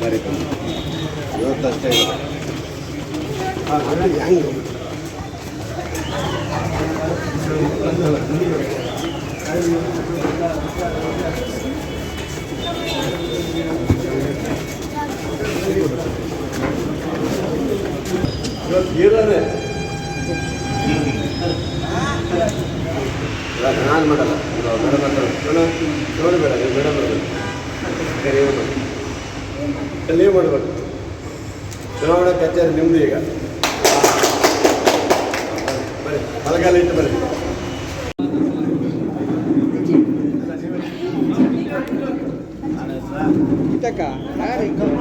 ಕಾರ್ಯಕ್ರಮ ಇವತ್ತಷ್ಟೇ ಇವತ್ತು ಇರೋದೇ. ನಾನು ಮಾಡಲ್ಲ ಮೇಡಮ್ ಹತ್ರ ಮೇಡಮ್ ನೋಡಬೇಡ ನೀವು ಮೇಡಮ್ ಬರಬೇಕು ಲೀವ್ ಮಾಡಬೇಕು ಚುನಾವಣಾ ಕಚೇರಿ ನಿಮ್ಮದು ಈಗ ಬರೀ ಬಲಗಾಲ ಇಟ್ಟು ಬರೀ बोलो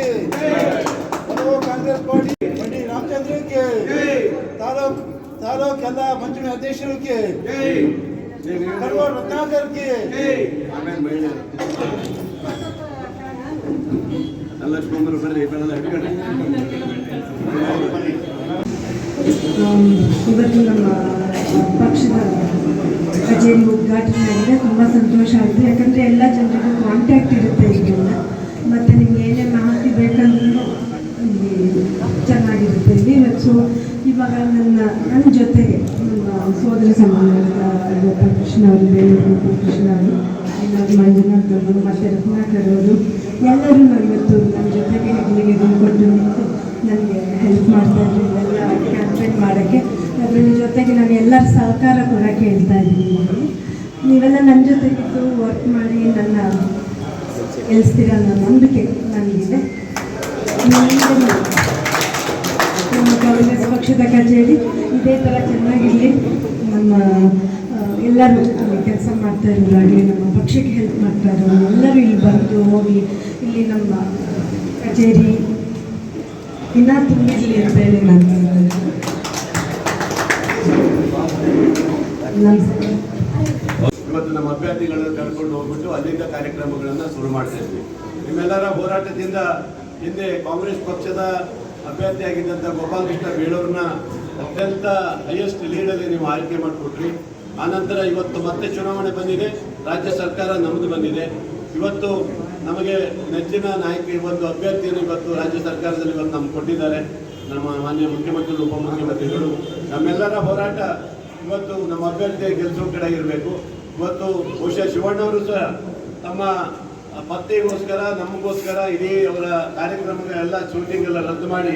ಗೆ. ಬರುವ ಕಾಂಗ್ರೆಸ್ ಪಾರ್ಟಿ ಬಂಡಿ ರಾಮಚಂದ್ರಕ್ಕೆ ತಾಲೂಕ್ ತಾಲೂಕ್ ಎಲ್ಲ ಮಂಜುಳಿ ಅಧ್ಯಕ್ಷರಿಗೆ ಬರುವ ಎಲ್ಲ ಬರ್ರಿ ಬೆಳೆದ ಇವತ್ತು ನಮ್ಮ ಪಕ್ಷದ ಕಚೇರಿ ಉದ್ಘಾಟನೆ ಆಗಿದೆ. ತುಂಬಾ ಸಂತೋಷ ಆಯಿತು. ಯಾಕಂದ್ರೆ ಎಲ್ಲ ಜನರಿಗೂ ಕಾಂಟ್ಯಾಕ್ಟ್ ಇವಾಗ ನನ್ನ ನನ್ನ ಜೊತೆಗೆ ನಮ್ಮ ಸೋದರ ಸಮಾನದ ಗೋಪಾಲಕೃಷ್ಣ ಅವರು, ಬೇಲೂರು ಗೋಪಾಲಕೃಷ್ಣ ಅವರು ಇನ್ನೊಂದು ಮಂಜುನಾಥ್ ಅವರು, ಮತ್ತು ರತ್ನಾಕರ್ ಅವರು, ಎಲ್ಲರೂ ನಾವಿವತ್ತು ನನ್ನ ಜೊತೆಗೆ ಹೆಗ್ಲಿಗೆ ಕೊಟ್ಟು ನಿಂತು ನನಗೆ ಹೆಲ್ಪ್ ಮಾಡ್ತಾ ಇದ್ರು. ಎಲ್ಲ ಕ್ಯಾಂಪೇನ್ ಮಾಡೋಕ್ಕೆ. ಅದರ ಜೊತೆಗೆ ನಾನು ಎಲ್ಲರ ಸಹಕಾರ ಕೂಡ ಕೇಳ್ತಾ ಇದ್ದೀನಿ ನೀವೆಲ್ಲ ನನ್ನ ಜೊತೆಗಿದ್ದು ವರ್ಕ್ ಮಾಡಿ ನನ್ನ ಗೆಲ್ಲಿಸ್ತೀರ ಅನ್ನೋ ನಂಬಿಕೆ ನನಗಿದೆ. ಪಕ್ಷದ ಕಚೇರಿ ಇದೇ ಥರ ಚೆನ್ನಾಗಿರಲಿ. ನಮ್ಮ ಎಲ್ಲರೂ ಕೆಲಸ ಮಾಡ್ತಾ ಇರೋರಾಗಲಿ, ನಮ್ಮ ಪಕ್ಷಕ್ಕೆ ಹೆಲ್ಪ್ ಮಾಡ್ತಾ ಇರೋರು, ಎಲ್ಲರೂ ಇಲ್ಲಿ ಬಂದು ಹೋಗಿ ಇಲ್ಲಿ ನಮ್ಮ ಕಚೇರಿ ಇನ್ನೂ ತುಂಬಿರಲಿ ಅಂತ ಹೇಳಿ ನಾನು ಇವತ್ತು ನಮ್ಮ ಅಭ್ಯರ್ಥಿಗಳನ್ನು ಕರ್ಕೊಂಡು ಹೋಗ್ಬಿಟ್ಟು ಅನೇಕ ಕಾರ್ಯಕ್ರಮಗಳನ್ನು ಶುರು ಮಾಡ್ತಾ ಇದ್ವಿ. ನಿಮ್ಮೆಲ್ಲರ ಹೋರಾಟದಿಂದ ಹಿಂದೆ ಕಾಂಗ್ರೆಸ್ ಪಕ್ಷದ ಅಭ್ಯರ್ಥಿಯಾಗಿದ್ದಂಥ ಗೋಪಾಲಕೃಷ್ಣ ಬೇಳೂರನ್ನ ಅತ್ಯಂತ ಹೈಯೆಸ್ಟ್ ಲೀಡಲ್ಲಿ ನೀವು ಆಯ್ಕೆ ಮಾಡಿಕೊಟ್ರಿ. ಆನಂತರ ಇವತ್ತು ಮತ್ತೆ ಚುನಾವಣೆ ಬಂದಿದೆ. ರಾಜ್ಯ ಸರ್ಕಾರ ನಮ್ಮದು ಬಂದಿದೆ. ಇವತ್ತು ನಮಗೆ ನೆಚ್ಚಿನ ನಾಯಕ, ಒಂದು ಅಭ್ಯರ್ಥಿಯನ್ನು ಇವತ್ತು ರಾಜ್ಯ ಸರ್ಕಾರದಲ್ಲಿ ಇವತ್ತು ನಮ್ಗೆ ಕೊಟ್ಟಿದ್ದಾರೆ. ನಮ್ಮ ಮಾನ್ಯ ಮುಖ್ಯಮಂತ್ರಿಗಳು ಉಪಮುಖ್ಯಮಂತ್ರಿಗಳು ನಮ್ಮೆಲ್ಲರ ಹೋರಾಟ ಇವತ್ತು ನಮ್ಮ ಅಭ್ಯರ್ಥಿಯ ಗೆಲ್ಸೋ ಕಡೆ ಇರಬೇಕು. ಇವತ್ತು ಬಹುಶಃ ಶಿವಣ್ಣವರು ಸಹ ತಮ್ಮ ಪತ್ತೆಗೋಸ್ಕರ, ನಮಗೋಸ್ಕರ ಇಡೀ ಅವರ ಕಾರ್ಯಕ್ರಮಗಳೆಲ್ಲ ಶೂಟಿಂಗ್ ಎಲ್ಲ ರದ್ದು ಮಾಡಿ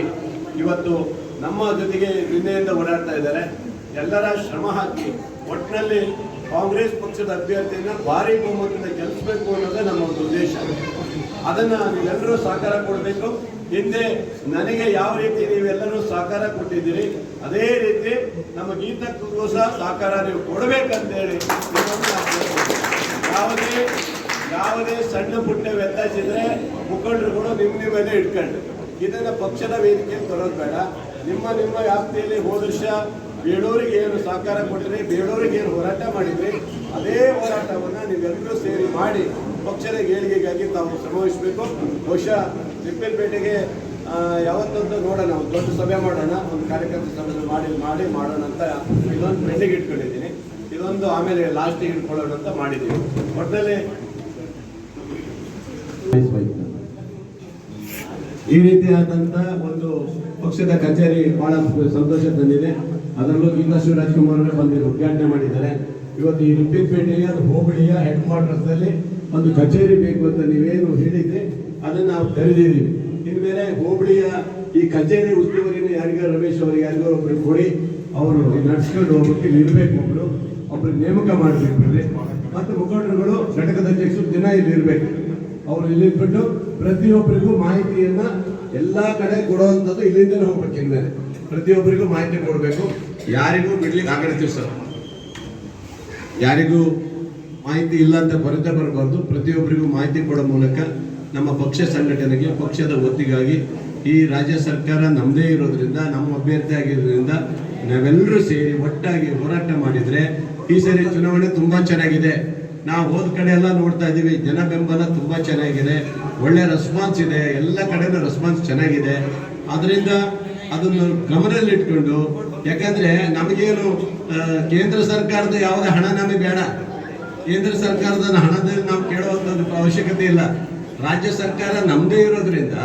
ಇವತ್ತು ನಮ್ಮ ಜೊತೆಗೆ ನಿನ್ನೆಯಿಂದ ಓಡಾಡ್ತಾ ಇದ್ದಾರೆ. ಎಲ್ಲರ ಶ್ರಮ ಹಾಕಿ ಒಟ್ಟಿನಲ್ಲಿ ಕಾಂಗ್ರೆಸ್ ಪಕ್ಷದ ಅಭ್ಯರ್ಥಿಯನ್ನು ಭಾರಿ ಬಹುಮತದಿಂದ ಗೆಲ್ಲಿಸಬೇಕು ಅನ್ನೋದೇ ನಮ್ಮ ಒಂದು ಉದ್ದೇಶ. ಅದನ್ನು ನೀವೆಲ್ಲರೂ ಸಹಕಾರ ಕೊಡಬೇಕು. ಹಿಂದೆ ನನಗೆ ಯಾವ ರೀತಿ ನೀವೆಲ್ಲರೂ ಸಹಕಾರ ಕೊಟ್ಟಿದ್ದೀರಿ, ಅದೇ ರೀತಿ ನಮ್ಮ ಗೀತಕ್ಕೂ ಸಹ ಸಹಕಾರ ನೀವು ಕೊಡಬೇಕಂತೇಳಿ. ಯಾವುದೇ ಯಾವುದೇ ಸಣ್ಣ ಪುಟ್ಟ ವ್ಯತ್ಯಾಸ ಇದ್ರೆ ಕೂಡ ನಿಮ್ಮ ನಿಮ್ಮನ್ನೇ ಇಟ್ಕೊಂಡು. ಇದನ್ನ ಪಕ್ಷದ ವೇದಿಕೆ ತರೋದು ಬೇಡ. ನಿಮ್ಮ ನಿಮ್ಮ ವ್ಯಾಪ್ತಿಯಲ್ಲಿ ಹೋದ ವರ್ಷ ಬೇಡೋರಿಗೆ ಏನು ಸಹಕಾರ ಕೊಟ್ಟಿರಿ ಬೇಡೋರಿಗೆ ಏನು ಹೋರಾಟ ಮಾಡಿದ್ರಿ, ಅದೇ ಹೋರಾಟವನ್ನು ನೀವೆಲ್ಲರೂ ಸೇರಿ ಮಾಡಿ ಪಕ್ಷದ ಏಳಿಗೆಗಾಗಿ ತಾವು ಶ್ರಮವಹಿಸಬೇಕು. ಬಹುಶಃ ತಿಪ್ಪೇಟೆಗೆ ಯಾವತ್ತೊಂದು ನೋಡೋಣ, ಒಂದು ದೊಡ್ಡ ಸಭೆ ಮಾಡೋಣ, ಒಂದು ಕಾರ್ಯಕರ್ತ ಸಭೆ ಮಾಡಿ ಮಾಡಿ ಮಾಡೋಣ ಅಂತ ಇದೊಂದು ಪೆಂಡಿಗೆ ಇಟ್ಕೊಂಡಿದ್ದೀನಿ. ಇದೊಂದು ಆಮೇಲೆ ಲಾಸ್ಟಿಗೆ ಇಟ್ಕೊಳ್ಳೋಣ ಅಂತ ಮಾಡಿದ್ದೀವಿ. ಒಟ್ಟಿನಲ್ಲಿ ಈ ರೀತಿಯಾದಂಥ ಒಂದು ಪಕ್ಷದ ಕಚೇರಿ ಬಹಳ ಸಂತೋಷ ತಂದಿದೆ ಅದರಲ್ಲೂ ಗೀತಾ ಶಿವರಾಜ್ಕುಮಾರ್ ಅವರೇ ಬಂದಿದ್ದು ಉದ್ಘಾಟನೆ ಮಾಡಿದ್ದಾರೆ. ಇವತ್ತು ಈ ರಿಪ್ಪಿಪೇಟೆಯ ಹೋಬಳಿಯ ಹೆಡ್ ಕ್ವಾರ್ಟರ್ಸ್ನಲ್ಲಿ ಒಂದು ಕಚೇರಿ ಬೇಕು ಅಂತ ನೀವೇನು ಹೇಳಿದ್ರಿ ಅದನ್ನು ನಾವು ತೆರೆದಿದ್ದೀವಿ. ಇನ್ಮೇಲೆ ಹೋಬಳಿಯ ಈ ಕಚೇರಿ ಉಸ್ತುವಾರಿನ ಯಾರಿಗಾರು ರಮೇಶ್ ಅವರಿಗೆ ಯಾರಿಗೋ ಒಬ್ಬರು ಕೊಡಿ, ಅವರು ನಡ್ಸ್ಕೊಂಡು ಹೋಗೋಕ್ಕೆ ಇರಬೇಕು ಒಬ್ಬರು ಒಬ್ಬರು ನೇಮಕ ಮಾಡಬೇಕು ಮತ್ತು ಮುಖಂಡರುಗಳು ಘಟಕದ ಅಧ್ಯಕ್ಷರು ದಿನ ಇಲ್ಲಿ ಇರ್ಬೇಕು. ಅವರು ಇಲ್ಲಿದ್ಬಿಟ್ಟು ಪ್ರತಿಯೊಬ್ಬರಿಗೂ ಮಾಹಿತಿಯನ್ನ ಎಲ್ಲಾ ಕಡೆ ಕೊಡುವಂಥದ್ದು ಇಲ್ಲಿಂದಲೇ ಹೋಗ್ಬೇಕು ಇನ್ಮೇಲೆ ಪ್ರತಿಯೊಬ್ಬರಿಗೂ ಮಾಹಿತಿ ಕೊಡಬೇಕು. ಯಾರಿಗೂ ಬಿಡ್ಲಿಕ್ಕೆ ಆಗಡ್ತೀವಿ ಸರ್. ಯಾರಿಗೂ ಮಾಹಿತಿ ಇಲ್ಲ ಅಂತ ಕೊರತೆ ಬರಬಾರ್ದು. ಪ್ರತಿಯೊಬ್ಬರಿಗೂ ಮಾಹಿತಿ ಕೊಡೋ ಮೂಲಕ ನಮ್ಮ ಪಕ್ಷ ಸಂಘಟನೆಗೆ, ಪಕ್ಷದ ಒತ್ತಿಗಾಗಿ ಈ ರಾಜ್ಯ ಸರ್ಕಾರ ನಮ್ಮದೇ ಇರೋದ್ರಿಂದ, ನಮ್ಮ ಅಭ್ಯರ್ಥಿ ಆಗಿರೋದ್ರಿಂದ ನಾವೆಲ್ಲರೂ ಸೇರಿ ಒಟ್ಟಾಗಿ ಹೋರಾಟ ಮಾಡಿದರೆ ಈ ಸರಿ ಚುನಾವಣೆ ತುಂಬ ಚೆನ್ನಾಗಿದೆ. ನಾವು ಹೋದ ಕಡೆ ಎಲ್ಲ ನೋಡ್ತಾ ಇದ್ದೀವಿ ಜನ ಬೆಂಬಲ ತುಂಬ ಚೆನ್ನಾಗಿದೆ, ಒಳ್ಳೆ ರೆಸ್ಪಾನ್ಸ್ ಇದೆ, ಎಲ್ಲ ಕಡೆನೂ ರೆಸ್ಪಾನ್ಸ್ ಚೆನ್ನಾಗಿದೆ. ಅದರಿಂದ ಅದನ್ನು ಗಮನದಲ್ಲಿಟ್ಕೊಂಡು, ಯಾಕಂದ್ರೆ ನಮಗೇನು ಕೇಂದ್ರ ಸರ್ಕಾರದ ಯಾವುದೇ ಹಣ ನಮಗೆ ಬೇಡ. ಕೇಂದ್ರ ಸರ್ಕಾರದ ಹಣದಲ್ಲಿ ನಾವು ಕೇಳುವಂಥದ್ದು ಅವಶ್ಯಕತೆ ಇಲ್ಲ. ರಾಜ್ಯ ಸರ್ಕಾರ ನಮ್ಮದೇ ಇರೋದ್ರಿಂದ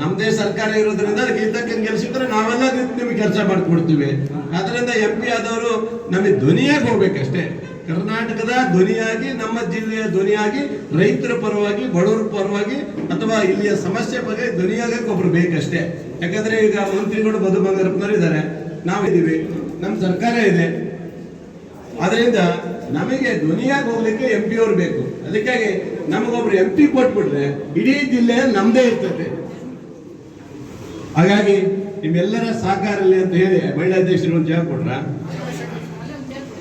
ನಮ್ಮದೇ ಸರ್ಕಾರ ಇರೋದ್ರಿಂದ ಅದಕ್ಕೆ ಇದ್ದಕ್ಕಂಗೆ ಕೆಲಸಿದ್ರೆ ನಾವೆಲ್ಲ ನಿಮ್ಗೆ ಕೆಲಸ ಮಾಡಿಕೊಡ್ತೀವಿ. ಅದರಿಂದ ಎಂ ಪಿ ಆದವರು ನಮಗೆ ಧ್ವನಿಯಾಗಿ ಹೋಗ್ಬೇಕಷ್ಟೇ. ಕರ್ನಾಟಕದ ಧ್ವನಿಯಾಗಿ, ನಮ್ಮ ಜಿಲ್ಲೆಯ ಧ್ವನಿಯಾಗಿ, ರೈತರ ಪರವಾಗಿ, ಬಡವರ ಪರವಾಗಿ ಅಥವಾ ಇಲ್ಲಿಯ ಸಮಸ್ಯೆ ಬಗ್ಗೆ ಧ್ವನಿಯಾಗಕ್ಕೆ ಒಬ್ರು ಬೇಕಷ್ಟೇ. ಯಾಕಂದ್ರೆ ಈಗ ಮಂತ್ರಿಗಳು ಮಧು ಬಂಗಾರಪ್ಪನವರು ಇದ್ದಾರೆ. ನಾವಿದ್ದೀವಿ. ನಮ್ಮ ಸರ್ಕಾರ ಇದೆ. ಅದರಿಂದ ನಮಗೆ ಧ್ವನಿಯಾಗಿ ಹೋಗ್ಲಿಕ್ಕೆ ಎಂ ಪಿ ಅವರು ಬೇಕು. ಅದಕ್ಕಾಗಿ ನಮಗೊಬ್ರು ಎಂ ಪಿ ಕೊಟ್ಬಿಟ್ರೆ ಇಡೀ ಜಿಲ್ಲೆ ನಮ್ದೇ ಇರ್ತದೆ. ಹಾಗಾಗಿ ನಿಮ್ಮೆಲ್ಲರ ಸಹಕಾರ ಅಂತ ಹೇಳಿ ಮಹಿಳಾ ಅಧ್ಯಕ್ಷರು ಒಂದು ಜಾಗ ಕೊಟ್ರ?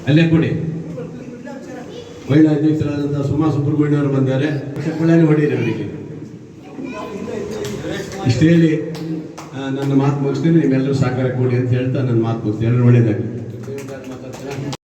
ಅಲ್ಲೇ ಕೊಡಿ. ಮಹಿಳಾ ಅಧ್ಯಕ್ಷರಾದಂತಹ ಸುಮಾ ಸುಬ್ರಹ್ಮಣ್ಯ ಅವರು ಬಂದಿದ್ದಾರೆ ಚಪ್ಪಳಾನೆ ಹೊಡೀರಿ ಅವರಿಗೆ. ಇಷ್ಟೇ ಹೇಳಿ ನನ್ನ ಮಾತು ಮುಗಿಸ್ತೀನಿ, ನಿಮ್ಮೆಲ್ಲರೂ ಸಹಕಾರ ಕೊಡಿ ಅಂತ ಹೇಳ್ತಾ ನನ್ನ ಮಾತು ಮುಗಿಸ್ತೀನಿ. ಎಲ್ಲರೂ ಒಳ್ಳೇದಾಗಲಿ.